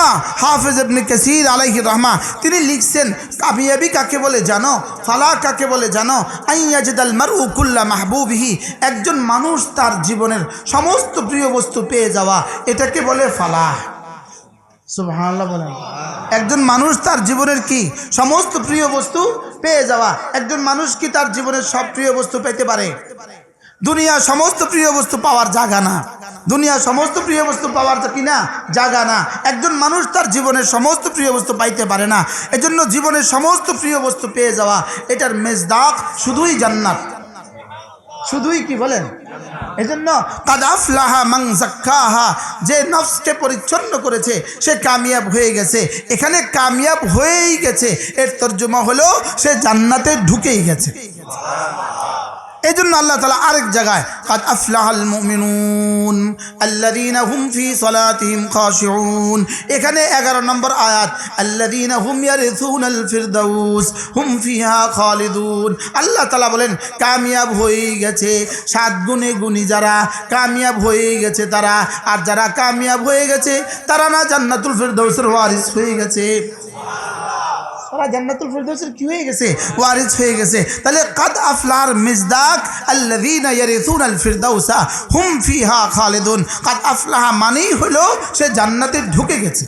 আল্লামা হাফেজ ইবনে কাসির আলাইহি রহমা, তিনি লিখছেন, কামিয়াবি কাকে বলে জানো? ফালা কাকে বলে জানো? আইয়াজদাল মারু কুল্লা মাহবুবিহি, একজন মানুষ তার জীবনের সমস্ত প্রিয় বস্তু পেয়ে যাওয়া, এটাকে বলে বলেন। একজন মানুষ তার জীবনের কি? সমস্ত প্রিয় বস্তু পেয়ে যাওয়া, একজন মানুষ কি তার জীবনের সব প্রিয় বস্তু পেতে পারে? দুনিয়া সমস্ত প্রিয় বস্তু পাওয়ার জায়গা না। দুনিয়া সমস্ত প্রিয় বস্তু পাওয়ার কি না? জায়গা না। একজন মানুষ তার জীবনের সমস্ত প্রিয় বস্তু পাইতে পারে না। এজন্য জীবনের সমস্ত প্রিয় বস্তু পেয়ে যাওয়া, এটার মেজদাক শুধুই জান্নাত। শুধুই কি বলেন? এজন্য কাদাফলাহা মাং জাক্কাহা যে নফসকে পরিচ্ছন্ন করেছে, সে কামিয়াব হয়ে গেছে। এখানে কামিয়াব হয়েই গেছে। এর তর্জমা হলো, সে জান্নাতে ঢুকেই গেছে। এই জন্য আল্লাহ তালা আরেক জায়গায় এখানে 11 নম্বর আয়াত আল্লাহ তালা বলেন, কামিয়াব হয়ে গেছে, সাত গুণে গুণী যারা, কামিয়াব হয়ে গেছে তারা, আর যারা কামিয়াব হয়ে গেছে, তারা না জান্নাতুল ফিরদাউসের ওয়ারিস হয়ে গেছে। ওরা জান্নাতুল ফেরদৌসের কি হয়ে গেছে? ওয়ারিস হয়ে গেছে। তাহলে কাদ আফলার মিজদাক আল্লাযীনা ইয়ারিসুনাল ফিরদাউসা হুম ফিহা খালিদুন। কাদ আফলাহা মানেই হলো সে জান্নাতে ঢুকে গেছে।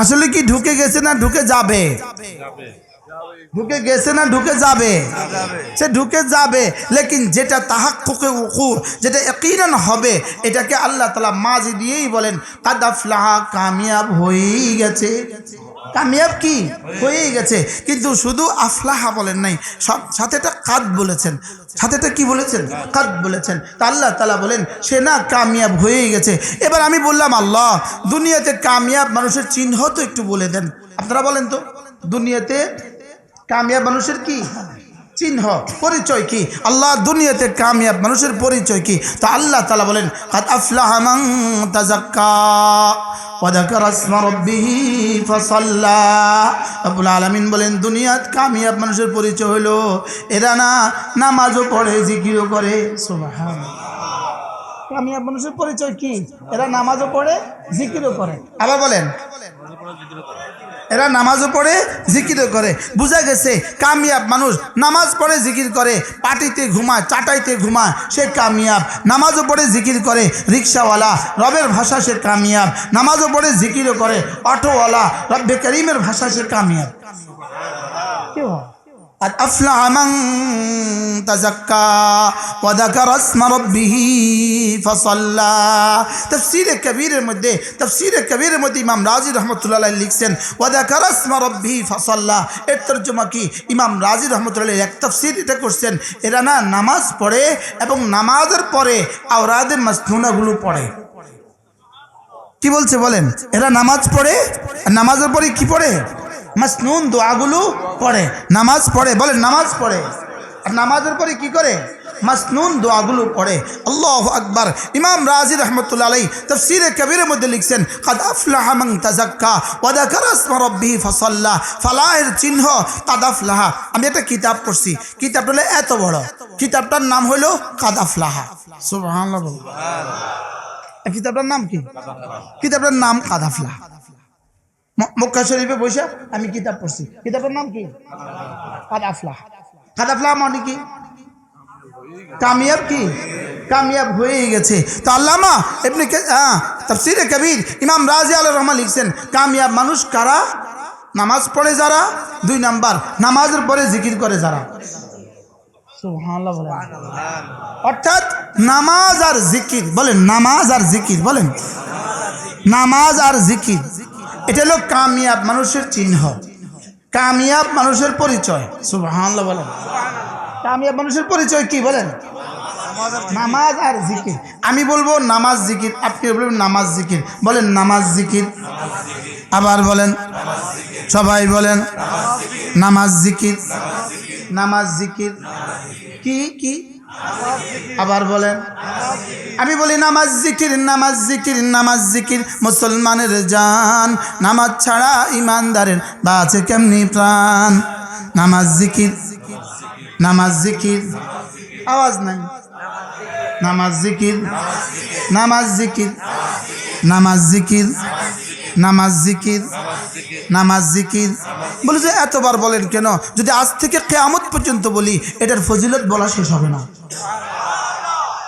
আসলে কি ঢুকে গেছে না ঢুকে যাবে। ঢুকে গেছে না ঢুকে যাবে? সে ঢুকে যাবে লেকিন যেটা তাহাক্কুকে উকু যেটা একইরান হবে এটাকে আল্লাহ তালা মাঝি দিয়েই বলেন কাদ আফলাহা কামিয়াব হয়েই গেছে। কামিয়াব কি? হয়েই গেছে। কিন্তু শুধু আফলাহা বলেন নাই সব সাথে একটা কাদ বলেছেন। সাথে একটা কি বলেছেন? কাদ বলেছেন। তা আল্লাহ তালা বলেন সে না কামিয়াব হয়েই গেছে। এবার আমি বললাম আল্লাহ দুনিয়াতে কামিয়াব মানুষের চিহ্ন তো একটু বলে দেন। আপনারা বলেন তো দুনিয়াতে কামিয়াব মানুষের কি? চিহ্ন, পরিচয় কি? আল্লাহ দুনিয়াতে কামিয়াব মানুষের পরিচয় কি? তা আল্লাহ তালা বলেন আব্বুল আলামিন বলেন, দুনিয়াত কামিয়াব মানুষের পরিচয় হলো এরা না নামাজও পড়ে, জিকিরও করে। সুবহানাল্লাহ। কামিয়াব মানুষের পরিচয় কি? এরা নামাজও পড়ে, জিকিরও করে। আবার বলেন। এরা নামাজও পড়ে, জিকিরও করে। বোঝা গেছে, কামিয়াব মানুষ নামাজ পড়ে, জিকির করে। পাটিতে ঘুমায়, চাটাইতে ঘুমায়, সে কামিয়াব। নামাজও পড়ে, জিকির করে। রিক্সাওয়ালা, রবের ভাষা সে কামিয়াব। নামাজও পড়ে, জিকিরও করে। অটোওয়ালা, রব্বে করিমের ভাষা সে কামিয়াব। কেউ قد أفلح من تزكى وذكر اسم ربه فصلى تفسير كبير মধ্যে تفسير كبير মধ্যে ইমাম রাজি রহমতুল্লাহ লিখছেন وذكر اسم ربه فصلى এর তর্জমা কি ইমাম রাজি রহমতুল্লাহ এক তফসির এটা করছেন এরা না নামাজ পড়ে এবং নামাজের পরে আওরাদে মাসনুনাগুলো পড়ে কি বলছে বলেন এরা নামাজ পড়ে আর নামাজের পরে কি পড়ে মাসনুন দোয়াগুলো পড়ে, নামাজ পড়ে বলে নামাজ পড়ে। আর নামাজের পরে কি করে? মাসনুন দোয়াগুলো পড়ে। আল্লাহ আকবার। ইমাম রাজি রহমতুল্লাহ আলাই তফসিরে কবিরের মধ্যে লিখছেন, কাদ আফলাহা মান তাজাক্কা ওয়া যাকারা ইসমা রাব্বিহি ফালাহের চিহ্ন কাদাফলাহা আমি একটা কিতাব পড়ছি। কিতাবটা হলো এত বড়। কিতাবটার নাম হলো কাদ আফলাহা। সুবহানাল্লাহ। বলুন। এই কিতাবটার নাম কি? কিতাবটার নাম কাদাফলা ম- মক্কা শরীফে বসে আমি কিতাব পড়ছি। কিতাবের নাম কি? কাদাফলা কাদাফলা মানে কি? কামিয়াব কি? কামিয়াব হয়ে গেছে। তো আল্লামা এমনি তফসিরে কবির ইমাম রাজি আল রহমান লিখছেন, কামিয়াব মানুষ কারা? নামাজ পড়ে যারা? দুই নাম্বার, নামাজের পরে জিকির করে যারা। অর্থাৎ নামাজ আর জিকির, বলেন, নামাজ আর জিকির, বলেন। নামাজ আর জিকির। এটা হলো কামিয়াব মানুষের চিহ্ন। কামিয়াব মানুষের পরিচয়। সুবহানাল্লাহ বলেন। কামিয়াব মানুষের পরিচয় কি বলেন? নামাজ আর জিকির। আমি বলব নামাজ জিকির, আপনি বলবেন নামাজ জিকির। বলেন নামাজ জিকির। আবার বলেন, সবাই বলেন, নামাজ জিকির। নামাজ জিকির। কি কি? আবার বলেন আমি বলি নামাজ জিকির নামাজ জিকির নামাজ জিকির। মুসলমানের জান, নামাজ ছাড়া ইমানদারের বাঁচে কেমনি প্রাণ? নামাজ জিকির নামাজ জিকির। আওয়াজ নাই। নামাজ জিকির নামাজ জিকির। নামাজ জিকির নামাজ জিকির নামাজ জিকির। বলি যে এতবার বলেন কেন? যদি আজ থেকে কেয়ামত পর্যন্ত বলি, এটার ফজিলত বলা শেষ হবে না।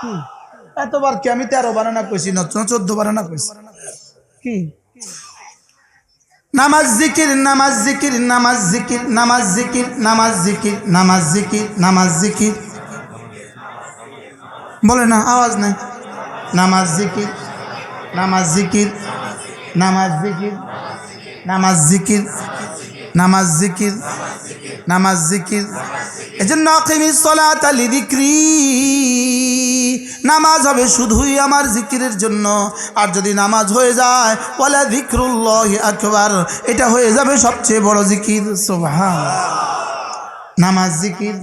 হুম। এতবার কি আমি তেরো বানানা কইছি না চোদ্দ বানানা কইছি কি নামাজ জিকির নামাজ জিকির নামাজ জিকির নামাজ জিকির নামাজ জিকির নামাজ জিকির নামাজ জিকির বলে না আওয়াজ নাই নামাজ জিকির নামাজ জিকির নামাজ জিকির নামাজ জিকির নামাজ জিকির নামাজ জিকির এজন্য আকিমিস সালাতা লিযিকরি নামাজ হবে শুধুই আমার জিকিরের জন্য। আর যদি নামাজ হয়ে যায় বলে যিকরুল্লাহি আকবার, এটা হয়ে যাবে সবচেয়ে বড় জিকির। সোভা নামাজ জিকির।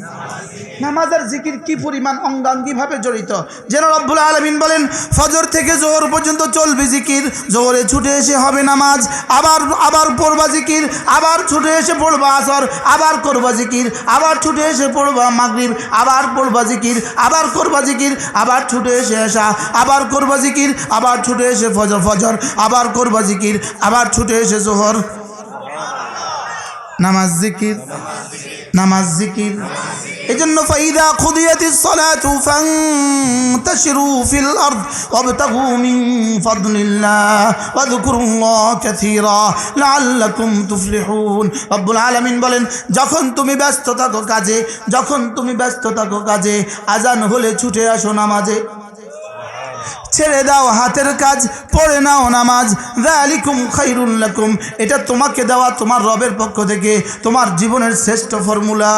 নামাজ আর জিকির কি পরিমাণ অঙ্গাঙ্গিভাবে জড়িত? যেন রব্বুল আলমিন বলেন, ফজর থেকে জোহর পর্যন্ত চলবে জিকির। জোহরে ছুটে এসে হবে নামাজ, আবার আবার পড়বা জিকির, আবার ছুটে এসে পড়বা আসর, আবার করবা জিকির, আবার ছুটে এসে পড়বা মাগরিব, আবার পড়বা জিকির, আবার করবা জিকির, আবার ছুটে এসে আসা আবার করবা জিকির, আবার ছুটে এসে ফজর ফজর, আবার করবা জিকির, আবার ছুটে এসে জোহর। নামাজ জিকির নামাজ জিকির। এজন্য ফাইদা খুদিয়াতিস সালাতু ফান্তাশিরু ফিল আরদ ওয়াবতাগু মিন ফাদলিল্লাহ ওয়াযকুরুল্লাহ কাসীরা লাআল্লাকুম তুফলিহুন। রব্বুল আলামিন বলেন, যখন তুমি ব্যস্ত থাকো কাজে, যখন তুমি ব্যস্ত থাকো কাজে আজান হলে ছুটে আসো নামাজে। ছেড়ে দাও হাতের কাজ, পড়ে নাও নামাজ। রালিকুম খাইরুল লাকুম। এটা তোমাকে দেওয়া তোমার রবের পক্ষ থেকে, তোমার জীবনের শ্রেষ্ঠ ফর্মুলা।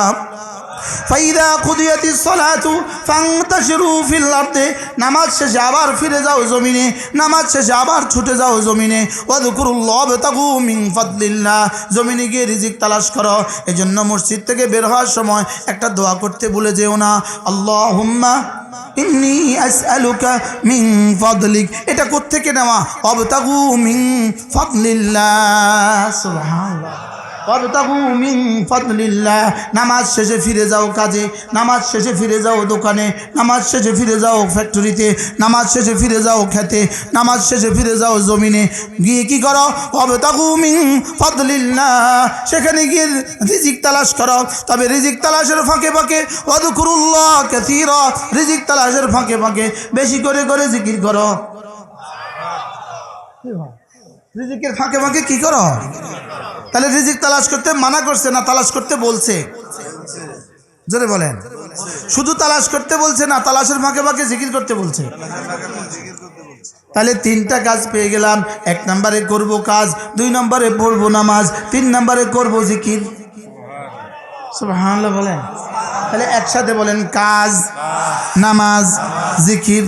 ফাইদা কুদিয়াতি সলাতু ফাংতাশিরু ফিল আরদে। নামাজ শেষে আবার ফিরে যাও জমিনে, নামাজ শেষে আবার ছুটে যাও জমিনে। ওয়াযকুরুল্লাহ ওয়াবতাগু মিন ফাদলিল্লাহ। জমিনে গিয়ে রিজিক তালাশ করো। এজন্য মসজিদ থেকে বের হওয়ার সময় একটা দোয়া করতে ভুলে যেও না। আল্লাহুম্মা এটা কোত্থেকে নেওয়া? অবতাগু মিং ফদলিল্লা সুবহানাল্লাহ। ফাদলিল্লাহ, নামাজ শেষে ফিরে যাও কাজে, নামাজ শেষে ফিরে যাও দোকানে, নামাজ শেষে ফিরে যাও ফ্যাক্টরিতে, নামাজ শেষে ফিরে যাও খেতে, নামাজ শেষে ফিরে যাও জমিনে। গিয়ে কি করো? অবতাগু মিন ফাদলিল্লাহ, সেখানে গিয়ে রিজিক তালাশ করো। তবে রিজিক তালাশের ফাঁকে ফাঁকে অদুকুরুল্লাহ কাসীর, রিজিক তালাশের ফাঁকে ফাঁকে, বেশি করে করে জিকির করো। রিজিকের ফাঁকে ফাঁকে কি করো? তাহলে রিজিক তালাশ করতে মানা করছে না তালাশ করতে বলছে? জোরে বলেন। শুধু তালাশ করতে বলছে না, তালাশের ফাঁকে ফাঁকে জিকির করতে বলছে। তাহলে তিনটা কাজ পেয়ে গেলাম। এক নম্বরে করব কাজ, দুই নম্বরে পড়ব নামাজ, তিন নম্বরে করব জিকির। সুবহানাল্লাহ বলেন। তাহলে একসাথে বলেন কাজ, নামাজ, জিকির।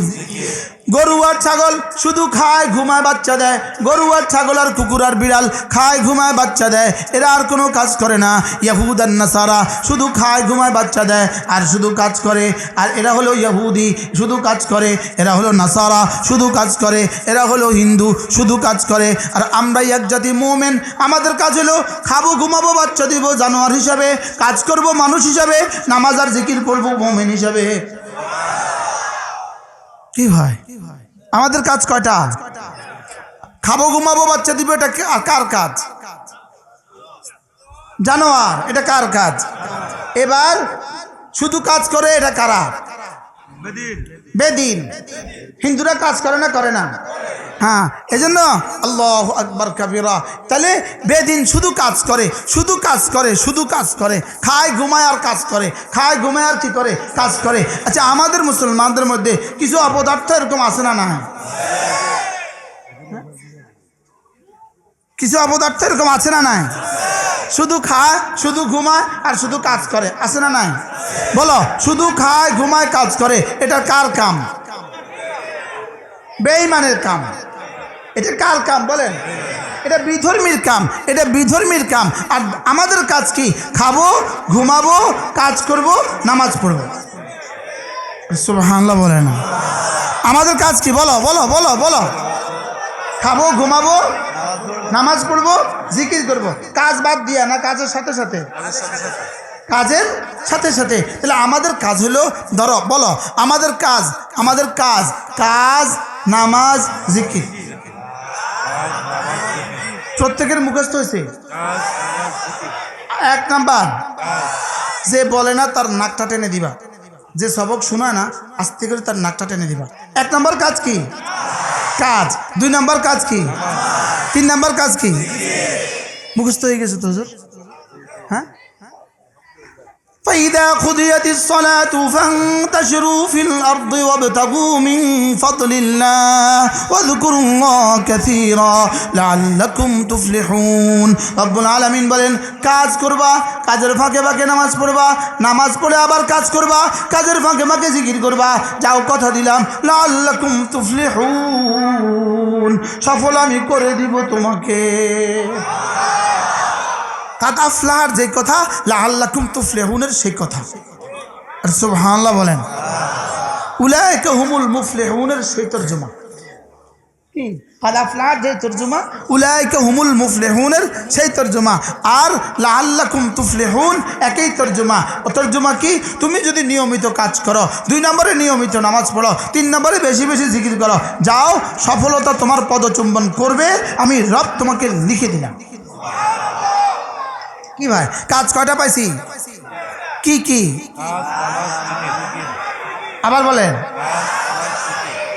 গরু আর ছাগল শুধু খায়, ঘুমায়, বাচ্চা দেয়। গরু আর ছাগল আর কুকুর আর বিড়াল খায়, ঘুমায়, বাচ্চা দেয়। এরা আর কোনো কাজ করে না। ইয়াহুদ আর নাসারা শুধু খায়, ঘুমায়, বাচ্চা দেয় আর শুধু কাজ করে। আর এরা হলো ইয়াহুদি, শুধু কাজ করে। এরা হলো নাসারা, শুধু কাজ করে। এরা হলো হিন্দু, শুধু কাজ করে। আর আমরাই এক জাতি মোমেন। আমাদের কাজ হলো খাব, ঘুমাবো, বাচ্চা দিব জানোয়ার হিসাবে। কাজ করব মানুষ হিসাবে। নামাজ আর জিকির করব মোমেন হিসাবে। কি ভাই? আমাদের কাজ কয়টা? খাব ঘুমাবো বাচ্চা দিব এটা আর কার কাজ? জানোয়ার এটা কার কাজ? এবার শুধু কাজ করে এটা কারা? বেদিন। হিন্দুরা কাজ করে না করে না? হ্যাঁ এজন্য আল্লাহ আকবর কাবিরা। তাহলে বেদিন শুধু কাজ করে, শুধু কাজ করে, শুধু কাজ করে, খায়, ঘুমায় আর কাজ করে, খায়, ঘুমায় আর কি করে? কাজ করে। আচ্ছা আমাদের মুসলমানদের মধ্যে কিছু অপদার্থ এরকম আছে না না কিছু অপদার্থ এরকম আছে না নাই? শুধু খায়, শুধু ঘুমায় আর শুধু কাজ করে, আছে না নাই? বলো, শুধু খায়, ঘুমায়, কাজ করে এটা কার কাম? বেঈমানের কাম। এটা কার কাম বলেন? এটা বিধর্মীর কাম, এটা বিধর্মীর কাম। আর আমাদের কাজ কি? খাব, ঘুমাবো, কাজ করব, নামাজ পড়ব। সুবহানাল্লাহ বলে না। আমাদের কাজ কি? বলো বলো বলো বলো। খাব, ঘুমাবো, নামাজ পড়ব, জিকির করব। কাজ বাদ দিয়া না কাজের সাথে সাথে? কাজের সাথে সাথে। তাহলে আমাদের কাজ হলো, ধরো, বলো, আমাদের কাজ আমাদের কাজ কাজ, নামাজ, জিকির। প্রত্যেকের মুখস্থ হয়েছে? এক নাম্বার। যে বলে না, তার নাকটা টেনে দিবা। যে সবক শোনায় না, আস্তে করে তার নাকটা টেনে দিবা। এক নাম্বার কাজ কি? কাজ। দুই নাম্বার কাজ কি? তিন নাম্বার কাজ কি? মুখস্থ হয়ে গেছে তো হ্যাঁ? فإذا قضيت الصلاة فانتشروا في الأرض وابتغوا من فضل الله واذكروا الله كثيرا لعلكم تفلحون رب العالمين বলেন কাজ করবা কাজের ফাঁকে ফাঁকে নামাজ পড়বা নামাজ পড়ে আবার কাজ করবা কাজের ফাঁকে ফাঁকে জিকির করবা যাও কথা দিলাম লাল্লাকুম তুফলিহুন সফল আমি করে দিব তোমাকে কাতাফলার যে কথা লাহাল্লাকুম তুফলেহুনের সেই কথা। আর বলেন উলায়কা হুমুল মুফলেহুনের সেই তর্জমা। যে তর্জমা হুমুল সেই তর্জমা। আর একই তর্জমা। তর্জমা কি? তুমি যদি নিয়মিত কাজ করো, দুই নম্বরে নিয়মিত নামাজ পড়ো, তিন নম্বরে বেশি বেশি জিকির করো, যাও, সফলতা তোমার পদচুম্বন করবে, আমি রব তোমাকে লিখে দিলাম। কি ভাই? কাজ কয়টা পাইছি? কি কি? আবার বলেন।